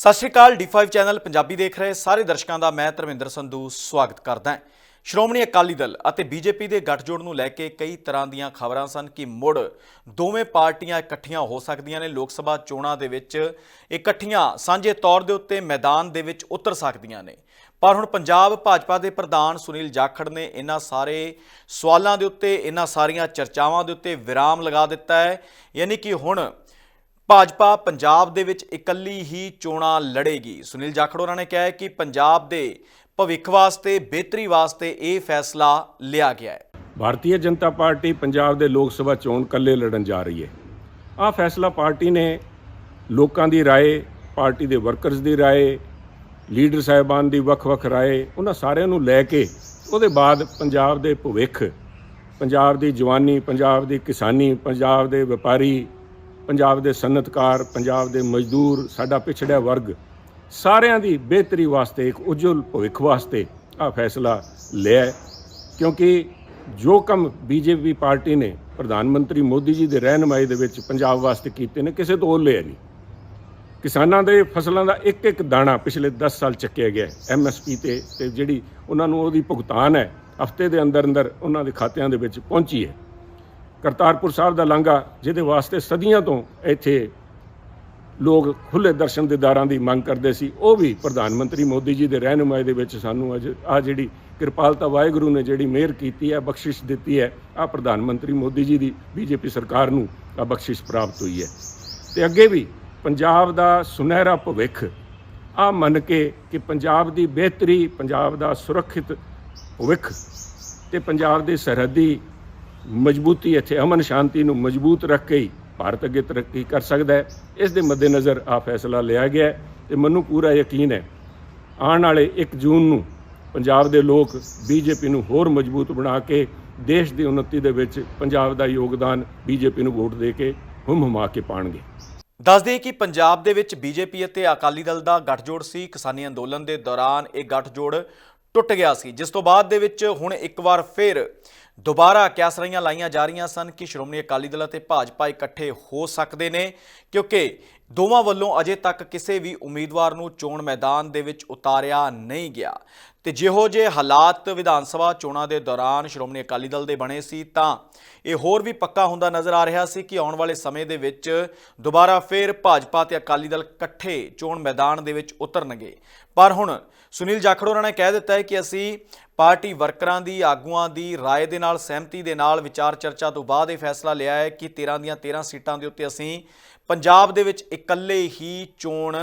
ਸਤਿ ਸ਼੍ਰੀ ਅਕਾਲ D5 channel Punjabi ਦੇਖ ਰਹੇ ਸਾਰੇ ਦਰਸ਼ਕਾਂ ਦਾ ਮੈਂ ਧਰਮਿੰਦਰ ਸੰਧੂ ਸਵਾਗਤ ਕਰਦਾ ਹਾਂ। ਸ਼੍ਰੋਮਣੀ ਅਕਾਲੀ ਦਲ ਅਤੇ ਬੀਜੇਪੀ ਦੇ ਗੱਠਜੋੜ ਨੂੰ ਲੈ ਕੇ ਕਈ ਤਰ੍ਹਾਂ ਦੀਆਂ ਖਬਰਾਂ ਸਨ ਕਿ ਮੁੜ ਦੋਵੇਂ ਪਾਰਟੀਆਂ ਇਕੱਠੀਆਂ ਹੋ ਸਕਦੀਆਂ ਨੇ। ਲੋਕ ਸਭਾ ਚੋਣਾਂ ਦੇ ਵਿੱਚ ਇਕੱਠੀਆਂ ਸਾਂਝੇ ਤੌਰ ਦੇ ਉੱਤੇ ਮੈਦਾਨ ਦੇ ਵਿੱਚ ਉਤਰ ਸਕਦੀਆਂ ਨੇ। ਪਰ ਹੁਣ ਪੰਜਾਬ ਭਾਜਪਾ ਦੇ ਪ੍ਰਧਾਨ ਸੁਨੀਲ ਜਾਖੜ ਨੇ ਇਹਨਾਂ ਸਾਰੇ ਸਵਾਲਾਂ ਦੇ ਉੱਤੇ, ਇਹਨਾਂ ਸਾਰੀਆਂ ਚਰਚਾਵਾਂ ਦੇ ਉੱਤੇ ਵਿਰਾਮ ਲਗਾ ਦਿੱਤਾ ਹੈ। ਯਾਨੀ ਕਿ ਹੁਣ ਭਾਜਪਾ ਪੰਜਾਬ ਦੇ ਵਿੱਚ ਇਕੱਲੀ ਹੀ ਚੋਣਾਂ ਲੜੇਗੀ। ਸੁਨੀਲ ਜਾਖੜ ਉਹਨਾਂ ਨੇ ਕਿਹਾ ਕਿ ਪੰਜਾਬ ਦੇ ਭਵਿੱਖ ਵਾਸਤੇ, ਬਿਹਤਰੀ ਵਾਸਤੇ ਇਹ ਫੈਸਲਾ ਲਿਆ ਗਿਆ ਹੈ। ਭਾਰਤੀ ਜਨਤਾ ਪਾਰਟੀ ਪੰਜਾਬ ਦੇ ਲੋਕ ਸਭਾ ਚੋਣ ਇਕੱਲੇ ਲੜਨ ਜਾ ਰਹੀ ਹੈ। ਆਹ ਫੈਸਲਾ ਪਾਰਟੀ ਨੇ ਲੋਕਾਂ ਦੀ ਰਾਏ, ਪਾਰਟੀ ਦੇ ਵਰਕਰਸ ਦੀ ਰਾਏ, ਲੀਡਰ ਸਾਹਿਬਾਨ ਦੀ ਵੱਖ-ਵੱਖ ਰਾਏ, ਉਹਨਾਂ ਸਾਰਿਆਂ ਨੂੰ ਲੈ ਕੇ ਉਹਦੇ ਬਾਅਦ ਪੰਜਾਬ ਦੇ ਭਵਿੱਖ, ਪੰਜਾਬ ਦੀ ਜਵਾਨੀ, ਪੰਜਾਬ ਦੀ ਕਿਸਾਨੀ, ਪੰਜਾਬ ਦੇ ਵਪਾਰੀ ਪੰਜਾਬ ਦੇ ਸਨਅਤਕਾਰ, ਪੰਜਾਬ ਦੇ ਮਜ਼ਦੂਰ, ਸਾਡਾ ਪਿਛੜਿਆ ਵਰਗ, ਸਾਰਿਆਂ ਦੀ ਬਿਹਤਰੀ ਵਾਸਤੇ, ਇੱਕ ਉਜਵਲ ਭਵਿੱਖ ਵਾਸਤੇ ਆਹ ਫੈਸਲਾ ਲਿਆ ਕਿਉਂਕਿ ਜੋ ਕੰਮ ਬੀਜੇਪੀ ਪਾਰਟੀ ਨੇ, ਪ੍ਰਧਾਨ ਮੰਤਰੀ ਮੋਦੀ ਜੀ ਦੇ ਰਹਿਨਮਾਈ ਦੇ ਵਿੱਚ ਪੰਜਾਬ ਵਾਸਤੇ ਕੀਤੇ ਨੇ, ਕਿਸੇ ਤੋਂ ਲਿਆ ਨਹੀਂ। ਕਿਸਾਨਾਂ ਦੇ ਫਸਲਾਂ ਦਾ ਇੱਕ ਇੱਕ ਦਾਣਾ ਪਿਛਲੇ 10 ਸਾਲ ਚੱਕਿਆ ਗਿਆ ਐਮਐਸਪੀ ਤੇ ਤੇ ਜਿਹੜੀ ਉਹਨਾਂ ਨੂੰ ਉਹਦੀ ਭੁਗਤਾਨ ਹੈ, ਹਫ਼ਤੇ ਦੇ ਅੰਦਰ ਅੰਦਰ ਉਹਨਾਂ ਦੇ ਖਾਤਿਆਂ ਦੇ ਵਿੱਚ ਪਹੁੰਚੀ ਹੈ। ਕਰਤਾਰਪੁਰ ਸਾਹਿਬ ਦਾ ਲਾਂਘਾ, ਜਿਹਦੇ ਵਾਸਤੇ ਸਦੀਆਂ ਤੋਂ ਇੱਥੇ ਲੋਕ ਖੁੱਲੇ ਦਰਸ਼ਨ ਦੀਦਾਰਾਂ ਦੀ ਮੰਗ ਕਰਦੇ ਸੀ, ਉਹ ਵੀ ਪ੍ਰਧਾਨ ਮੰਤਰੀ ਮੋਦੀ ਜੀ ਦੇ ਰਹਿਨੁਮਾਈ ਦੇ ਵਿੱਚ ਸਾਨੂੰ ਅੱਜ ਆ ਜਿਹੜੀ ਕਿਰਪਾਲਤਾ ਵਾਹਿਗੁਰੂ ਨੇ ਜਿਹੜੀ ਮਿਹਰ ਕੀਤੀ ਹੈ, ਬਖਸ਼ਿਸ਼ ਦਿੱਤੀ ਹੈ ਆ ਪ੍ਰਧਾਨ ਮੰਤਰੀ ਮੋਦੀ ਜੀ ਦੀ ਬੀਜੇਪੀ ਸਰਕਾਰ ਨੂੰ ਆ ਬਖਸ਼ਿਸ਼ ਪ੍ਰਾਪਤ ਹੋਈ ਹੈ। ਤੇ ਅੱਗੇ ਵੀ ਪੰਜਾਬ ਦਾ ਸੁਨਹਿਰਾ ਭਵਿੱਖ ਆ ਮੰਨ ਕੇ ਕਿ ਪੰਜਾਬ ਦੀ ਬਿਹਤਰੀ, ਪੰਜਾਬ ਦਾ ਸੁਰੱਖਿਅਤ ਭਵਿੱਖ ਤੇ ਪੰਜਾਬ ਦੀ ਸਰਹੱਦੀ ਮਜ਼ਬੂਤੀ ਇੱਥੇ, ਅਮਨ ਸ਼ਾਂਤੀ ਨੂੰ ਮਜ਼ਬੂਤ ਰੱਖ ਕੇ ਹੀ ਭਾਰਤ ਅੱਗੇ ਤਰੱਕੀ ਕਰ ਸਕਦਾ ਹੈ। ਇਸ ਦੇ ਮੱਦੇਨਜ਼ਰ ਆ ਫੈਸਲਾ ਲਿਆ ਗਿਆ ਹੈ ਤੇ ਮੈਨੂੰ ਪੂਰਾ ਯਕੀਨ ਹੈ, ਆਉਣ ਵਾਲੇ 1 ਜੂਨ ਨੂੰ ਪੰਜਾਬ ਦੇ ਲੋਕ ਬੀਜੇਪੀ ਨੂੰ ਹੋਰ ਮਜ਼ਬੂਤ ਬਣਾ ਕੇ ਦੇਸ਼ ਦੀ ਉન્નਤੀ ਦੇ ਵਿੱਚ ਪੰਜਾਬ ਦਾ ਯੋਗਦਾਨ ਬੀਜੇਪੀ ਨੂੰ ਵੋਟ ਦੇ ਕੇ ਹੁਮ ਹੁਮਾ ਕੇ ਪਾਣਗੇ। ਦੱਸ ਦਈਏ ਕਿ ਪੰਜਾਬ ਦੇ ਵਿੱਚ ਬੀਜੇਪੀ ਅਤੇ ਅਕਾਲੀ ਦਲ ਦਾ ਗੱਠਜੋੜ ਸੀ। ਕਿਸਾਨੀ ਅੰਦੋਲਨ ਦੇ ਦੌਰਾਨ ਇਹ ਗੱਠਜੋੜ ਟੁੱਟ ਗਿਆ ਸੀ। ਜਿਸ ਤੋਂ ਬਾਅਦ ਦੇ ਵਿੱਚ ਹੁਣ ਇੱਕ ਵਾਰ ਫਿਰ ਦੁਬਾਰਾ ਕਿਆਸਰੀਆਂ ਲਾਈਆਂ ਜਾ ਰਹੀਆਂ ਸਨ ਕਿ ਸ਼੍ਰੋਮਣੀ ਅਕਾਲੀ ਦਲ ਅਤੇ ਭਾਜਪਾ ਇਕੱਠੇ ਹੋ ਸਕਦੇ ਨੇ, ਕਿਉਂਕਿ ਦੋਵਾਂ ਵੱਲੋਂ ਅਜੇ ਤੱਕ ਕਿਸੇ ਵੀ ਉਮੀਦਵਾਰ ਨੂੰ ਚੋਣ ਮੈਦਾਨ ਦੇ ਵਿੱਚ ਉਤਾਰਿਆ ਨਹੀਂ ਗਿਆ। ਤੇ ਜਿਹੋ ਜੇ ਹਾਲਾਤ ਵਿਧਾਨ ਸਭਾ ਚੋਣਾਂ ਦੇ ਦੌਰਾਨ ਸ਼੍ਰੋਮਣੀ ਅਕਾਲੀ ਦਲ ਦੇ ਬਣੇ ਸੀ, ਤਾਂ ਇਹ ਹੋਰ ਵੀ ਪੱਕਾ ਹੁੰਦਾ ਨਜ਼ਰ ਆ ਰਿਹਾ ਸੀ ਕਿ ਆਉਣ ਵਾਲੇ ਸਮੇਂ ਦੇ ਵਿੱਚ ਦੁਬਾਰਾ ਫਿਰ ਭਾਜਪਾ ਤੇ ਅਕਾਲੀ ਦਲ ਇਕੱਠੇ ਚੋਣ ਮੈਦਾਨ ਦੇ ਵਿੱਚ ਉਤਰਨਗੇ। ਪਰ ਹੁਣ ਸੁਨੀਲ ਜਾਖੜ ਹੋਰਾਂ ਨੇ ਕਹਿ ਦਿੱਤਾ ਹੈ ਕਿ ਅਸੀਂ ਪਾਰਟੀ ਵਰਕਰਾਂ ਦੀ ਆਗੂਆਂ ਦੀ ਰਾਏ ਦੇ ਨਾਲ, ਸਹਿਮਤੀ ਦੇ ਨਾਲ ਵਿਚਾਰ ਚਰਚਾ ਤੋਂ ਬਾਅਦ ਇਹ ਫੈਸਲਾ ਲਿਆ ਹੈ ਕਿ 13 ਦੀਆਂ 13 ਸੀਟਾਂ ਦੇ ਉੱਤੇ ਅਸੀਂ ਪੰਜਾਬ ਦੇ ਵਿੱਚ ਇਕੱਲੇ ਹੀ ਚੋਣ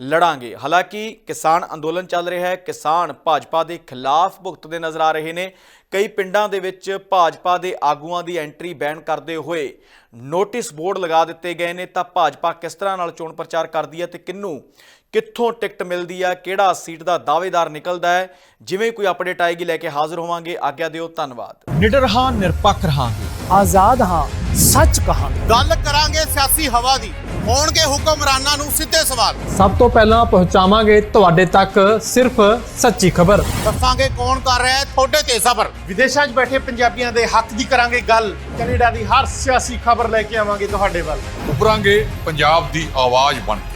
ਲੜਾਂਗੇ। ਹਾਲਾਂਕਿ ਕਿਸਾਨ ਅੰਦੋਲਨ ਚੱਲ ਰਿਹਾ ਹੈ। ਕਿਸਾਨ ਭਾਜਪਾ ਦੇ ਖਿਲਾਫ ਭੁਗਤਦੇ ਨਜ਼ਰ ਆ ਰਹੇ ਨੇ। ਕਈ ਪਿੰਡਾਂ ਦੇ ਵਿੱਚ ਭਾਜਪਾ ਦੇ ਆਗੂਆਂ ਦੀ ਐਂਟਰੀ ਬੈਨ ਕਰਦੇ ਹੋਏ ਨੋਟਿਸ ਬੋਰਡ ਲਗਾ ਦਿੱਤੇ ਗਏ ਨੇ। ਤਾਂ ਭਾਜਪਾ ਕਿਸ ਤਰ੍ਹਾਂ ਨਾਲ ਚੋਣ ਪ੍ਰਚਾਰ ਕਰਦੀ ਹੈ ਤੇ ਕਿੰਨੂੰ ਕਿੱਥੋਂ ਟਿਕਟ ਮਿਲਦੀ ਹੈ ਕਿਹੜਾ ਸੀਟ ਦਾ ਦਾਅਵੇਦਾਰ ਨਿਕਲਦਾ ਹੈ ਜਿਵੇਂ ਕੋਈ ਅਪਡੇਟ ਆਏਗੀ ਲੈ ਕੇ ਹਾਜ਼ਰ ਹੋਵਾਂਗੇ ਆਗਿਆ ਦਿਓ ਧੰਨਵਾਦ। ਨਿਡਰ ਹਾਂ ਨਿਰਪੱਖ ਰਹਾਂਗੇ। ਆਜ਼ਾਦ ਹਾਂ ਸੱਚ ਕਹਾਂਗੇ। ਗੱਲ ਕਰਾਂਗੇ ਸਿਆਸੀ ਹਵਾ ਦੀ ਹੋਣਗੇ ਹੁਕਮਰਾਨਾਂ ਨੂੰ ਸਿੱਧੇ ਸਵਾਲ। ਸਭ ਤੋਂ ਪਹਿਲਾਂ ਪਹੁੰਚਾਵਾਂਗੇ ਤੁਹਾਡੇ ਤੱਕ ਸਿਰਫ ਸੱਚੀ ਖਬਰ। ਦੱਸਾਂਗੇ ਕੌਣ ਕਰ ਰਿਹਾ ਹੈ ਤੁਹਾਡੇ ਤੇ ਸਬਰ। ਵਿਦੇਸ਼ਾਂ 'ਚ ਬੈਠੇ ਪੰਜਾਬੀਆਂ ਦੇ ਹੱਕ ਦੀ ਕਰਾਂਗੇ ਗੱਲ। ਕੈਨੇਡਾ ਦੀ ਹਰ ਸਿਆਸੀ ਖਬਰ ਲੈ ਕੇ ਆਵਾਂਗੇ ਤੁਹਾਡੇ ਵੱਲ। ਉਭਰਾਂਗੇ ਪੰਜਾਬ ਦੀ ਆਵਾਜ਼ ਬਣ ਕੇ।